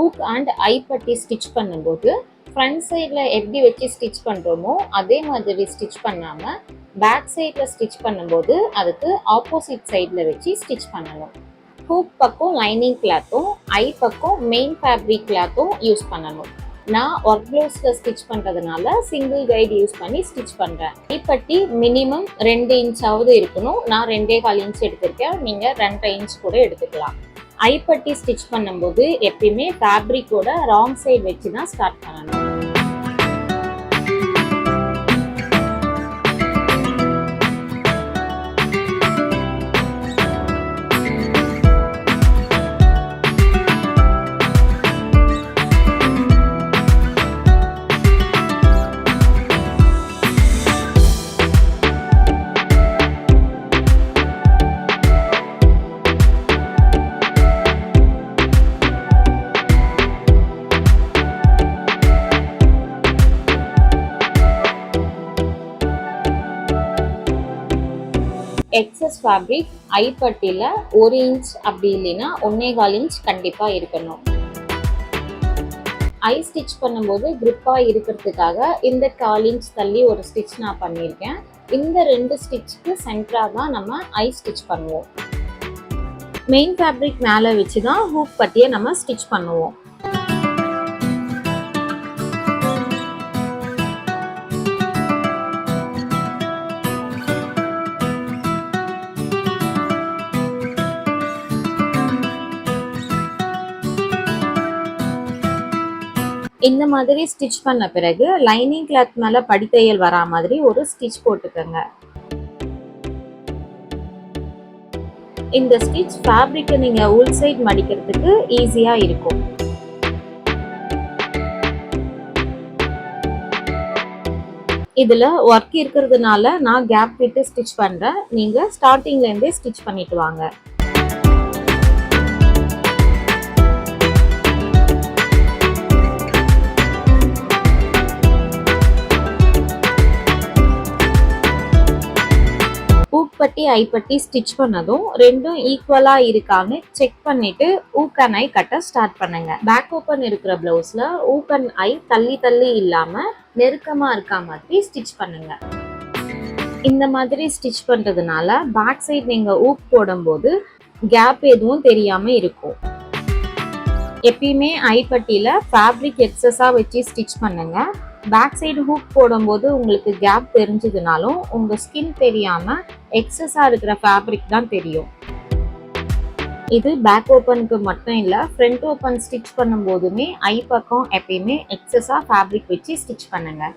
Hook and ஐப்பட்டி stitch பண்ணும்போது front சைடில் எப்படி வச்சு ஸ்டிச் பண்ணுறோமோ அதே மாதிரி ஸ்டிச் பண்ணாமல் பேக் சைடில் ஸ்டிச் பண்ணும்போது அதுக்கு ஆப்போசிட் சைடில் வச்சு ஸ்டிச் பண்ணணும். ஹூக் பக்கம் லைனிங் கிளாத்தும் ஐ பக்கம் மெயின் ஃபேப்ரிக் கிளாத்தும் யூஸ் பண்ணணும். நான் ஒர்க் ப்ளவுஸில் ஸ்டிச் பண்ணுறதுனால சிங்கிள் கைடு யூஸ் பண்ணி ஸ்டிச் பண்ணுறேன் கைப்பட்டி மினிமம் ரெண்டு இன்ச்சாவது இருக்கணும். நான் ரெண்டே கால் இன்ச் எடுத்திருக்கேன். நீங்கள் ரெண்டரை இன்ச் கூட எடுத்துக்கலாம். ஐப்பட்டி ஸ்டிச் பண்ணும்போது எப்பயுமே ஃபேப்ரிக்கோட ராங் சைடு வச்சு தான் ஸ்டார்ட் பண்ணணும். எக்ஸஸ் ஃபேப்ரிக் ஐப்பட்டியில் ஒரு இன்ச் அப்படி இல்லைன்னா ஒன்னே கால் இன்ச் கண்டிப்பாக இருக்கணும். ஐ ஸ்டிச் பண்ணும்போது க்ரிப்பாக இருக்கிறதுக்காக இந்த கால் இன்ச் தள்ளி ஒரு ஸ்டிச் நான் பண்ணியிருக்கேன். இந்த ரெண்டு ஸ்டிச்சுக்கு சென்டராக தான் நம்ம ஐ ஸ்டிச் பண்ணுவோம். மெயின் ஃபேப்ரிக் மேலே வச்சு தான் ஹூக் பட்டியை நம்ம ஸ்டிச் பண்ணுவோம். இந்த மாதிரி ஸ்டிச் பண்ண பிறகு லைனிங் கிளாத் மேல படித்தையல் வரா மாதிரி ஒரு ஸ்டிச் போட்டுக்கோங்க. இந்த ஸ்டிச் ஃபேப்ரிக்கை நீங்க உள் சைட் மடிக்கிறதுக்கு ஈஸியா இருக்கும். இதுல ஒர்க் இருக்கிறதுனால நான் கேப் விட்டு ஸ்டிச் பண்றேன். நீங்க ஸ்டார்டிங்லேருந்தே ஸ்டிச் பண்ணிட்டு வாங்க. ஊக்பட்டி ஐப்பட்டி ஸ்டிச் பண்ணதும் ரெண்டும் ஈக்குவலா இருக்கான்னு செக் பண்ணிட்டு ஊக்கன் ஐ கட்ட ஸ்டார்ட் பண்ணுங்க. பேக் ஓப்பன் இருக்கிற பிளவுஸ்ல ஊக்கன் ஐ தள்ளி தள்ளி இல்லாம நெருக்கமா இருக்கா மாதிரி ஸ்டிச் பண்ணுங்க. இந்த மாதிரி ஸ்டிச் பண்றதுனால பேக் சைட் நீங்க ஊக் போடும்போது கேப் எதுவும் தெரியாம இருக்கும். எப்பயுமே ஐப்பட்டியில ஃபேப்ரிக் எக்ஸஸாக வச்சு ஸ்டிச் பண்ணுங்க. பேக் சைடு ஹூக் போடும்போது உங்களுக்கு கேப் தெரிஞ்சதுனாலும் உங்கள் ஸ்கின் தெரியாமல் எக்ஸஸாக இருக்கிற ஃபேப்ரிக் தான் தெரியும். இது பேக் ஓப்பனுக்கு மட்டும் இல்லை ஃப்ரண்ட் ஓப்பன் ஸ்டிச் பண்ணும்போதுமே ஐ பக்கம் எப்பயுமே எக்ஸஸாக ஃபேப்ரிக் வச்சு ஸ்டிச் பண்ணுங்கள்